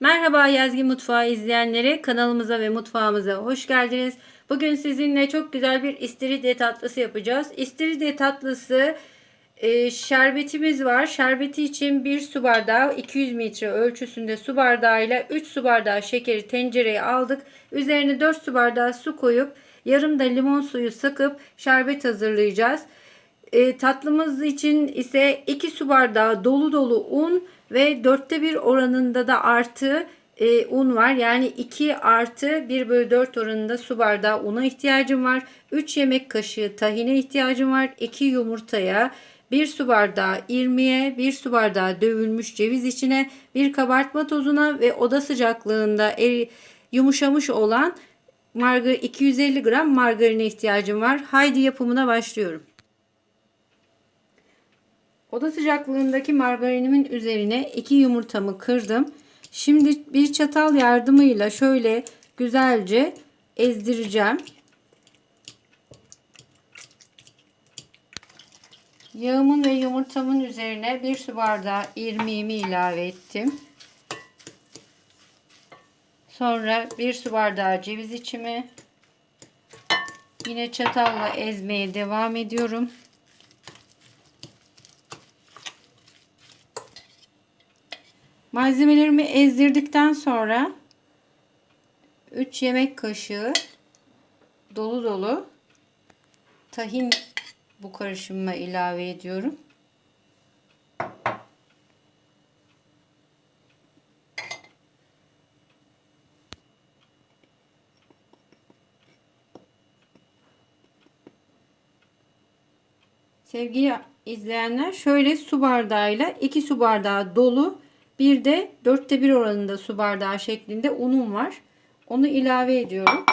Merhaba Yazgi Mutfağı izleyenleri kanalımıza ve mutfağımıza hoş geldiniz. Bugün sizinle çok güzel bir istiridye tatlısı yapacağız. İstiridye tatlısı e, şerbetimiz var. Şerbeti için 1 su bardağı 200 mililitre ölçüsünde su bardağıyla 3 su bardağı şekeri tencereye aldık. Üzerine 4 su bardağı su koyup yarım da limon suyu sıkıp şerbet hazırlayacağız. E, tatlımız için ise 2 su bardağı dolu dolu un ve dörtte bir oranında da artı e, un var. Yani 2 artı 1 bölü 4 oranında su bardağı una ihtiyacım var. 3 yemek kaşığı tahine ihtiyacım var. 2 yumurtaya 1 su bardağı irmiye, 1 su bardağı dövülmüş ceviz içine, 1 kabartma tozuna ve oda sıcaklığında eri, yumuşamış olan margar 250 gram margarine ihtiyacım var. Haydi yapımına başlıyorum. Oda sıcaklığındaki margarinimin üzerine iki yumurtamı kırdım. Şimdi bir çatal yardımıyla şöyle güzelce ezdireceğim. Yağımın ve yumurtamın üzerine bir su bardağı irmiğimi ilave ettim. Sonra bir su bardağı ceviz içimi. Yine çatalla ezmeye devam ediyorum. Malzemelerimi ezdirdikten sonra 3 yemek kaşığı dolu dolu tahin bu karışımıma ilave ediyorum. Sevgili izleyenler şöyle su bardağıyla 2 su bardağı dolu bir de dörtte bir oranında su bardağı şeklinde unum var. Onu ilave ediyorum.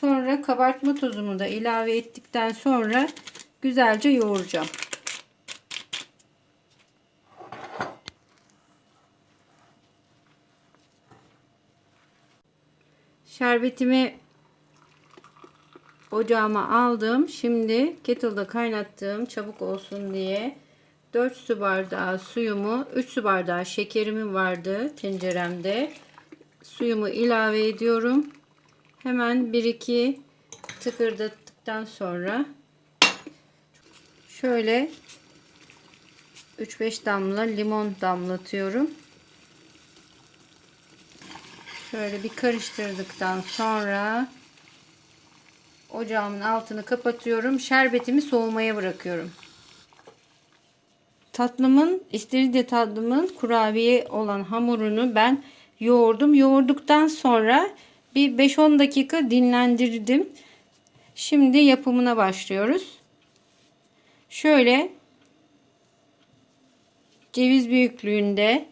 Sonra kabartma tozumu da ilave ettikten sonra güzelce yoğuracağım. Şerbetimi ocağıma aldım. Şimdi kettle'da kaynattığım çabuk olsun diye 4 su bardağı suyumu, 3 su bardağı şekerim vardı tenceremde. Suyumu ilave ediyorum. Hemen 1-2 tıkırdattıktan sonra şöyle 3-5 damla limon damlatıyorum. Şöyle bir karıştırdıktan sonra ocağımın altını kapatıyorum. Şerbetimi soğumaya bırakıyorum. Tatlımın, istiridye tatlımın kurabiye olan hamurunu ben yoğurdum. Yoğurduktan sonra bir 5-10 dakika dinlendirdim. Şimdi yapımına başlıyoruz. Şöyle ceviz büyüklüğünde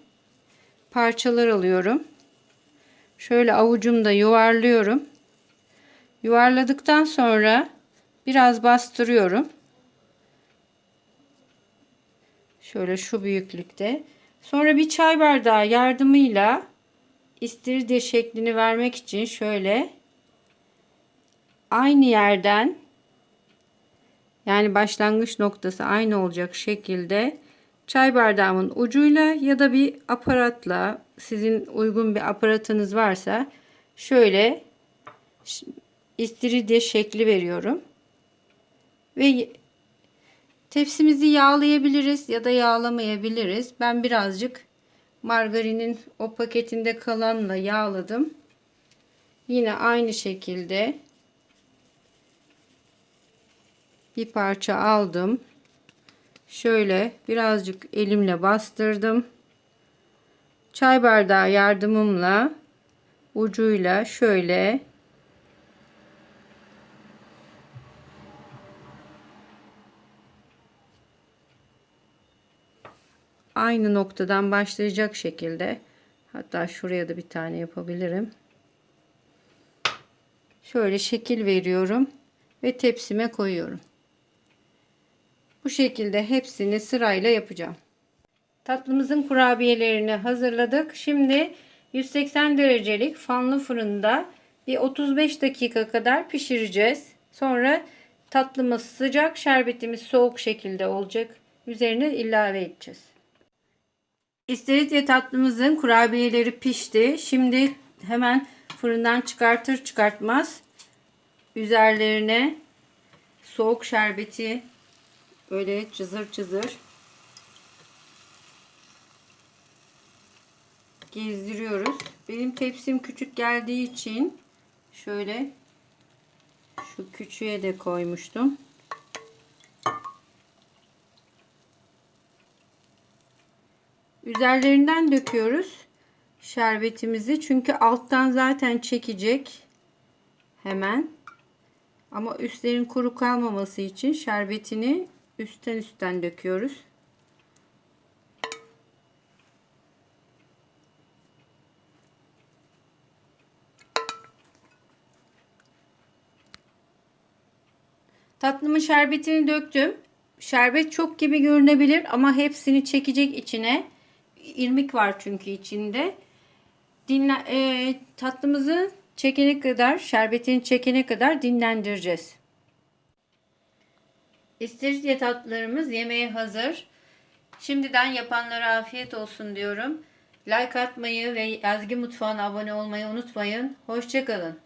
parçalar alıyorum. Şöyle avucumda yuvarlıyorum. Yuvarladıktan sonra biraz bastırıyorum. Şöyle şu büyüklükte. Sonra bir çay bardağı yardımıyla istiridye şeklini vermek için şöyle aynı yerden yani başlangıç noktası aynı olacak şekilde çay bardağımın ucuyla ya da bir aparatla sizin uygun bir aparatınız varsa şöyle istiridye şekli veriyorum. Ve tepsimizi yağlayabiliriz ya da yağlamayabiliriz. Ben birazcık margarinin o paketinde kalanla yağladım. Yine aynı şekilde bir parça aldım. Şöyle birazcık elimle bastırdım. Çay bardağı yardımımla ucuyla şöyle aynı noktadan başlayacak şekilde hatta şuraya da bir tane yapabilirim. Şöyle şekil veriyorum ve tepsime koyuyorum. Bu şekilde hepsini sırayla yapacağım. Tatlımızın kurabiyelerini hazırladık. Şimdi 180 derecelik fanlı fırında bir 35 dakika kadar pişireceğiz. Sonra Tatlımız sıcak, şerbetimiz soğuk şekilde olacak. Üzerine ilave edeceğiz. İstiridye tatlımızın kurabiyeleri pişti. Şimdi hemen fırından çıkartır çıkartmaz üzerlerine soğuk şerbeti böyle cızır cızır gezdiriyoruz. Benim tepsim küçük geldiği için şöyle şu küçüğe de koymuştum. Üzerlerinden döküyoruz şerbetimizi. Çünkü alttan zaten çekecek. Hemen. Ama üstlerin kuru kalmaması için şerbetini üstten üstten döküyoruz. Tatlımın şerbetini döktüm. Şerbet çok gibi görünebilir ama hepsini çekecek içine. İrmik var çünkü içinde. Dinle, e, tatlımızı çekene kadar, şerbetini çekene kadar dinlendireceğiz. İstiridye tatlılarımız yemeğe hazır. Şimdiden yapanlara afiyet olsun diyorum. Like atmayı ve Yazgi Mutfağı'na abone olmayı unutmayın. Hoşçakalın.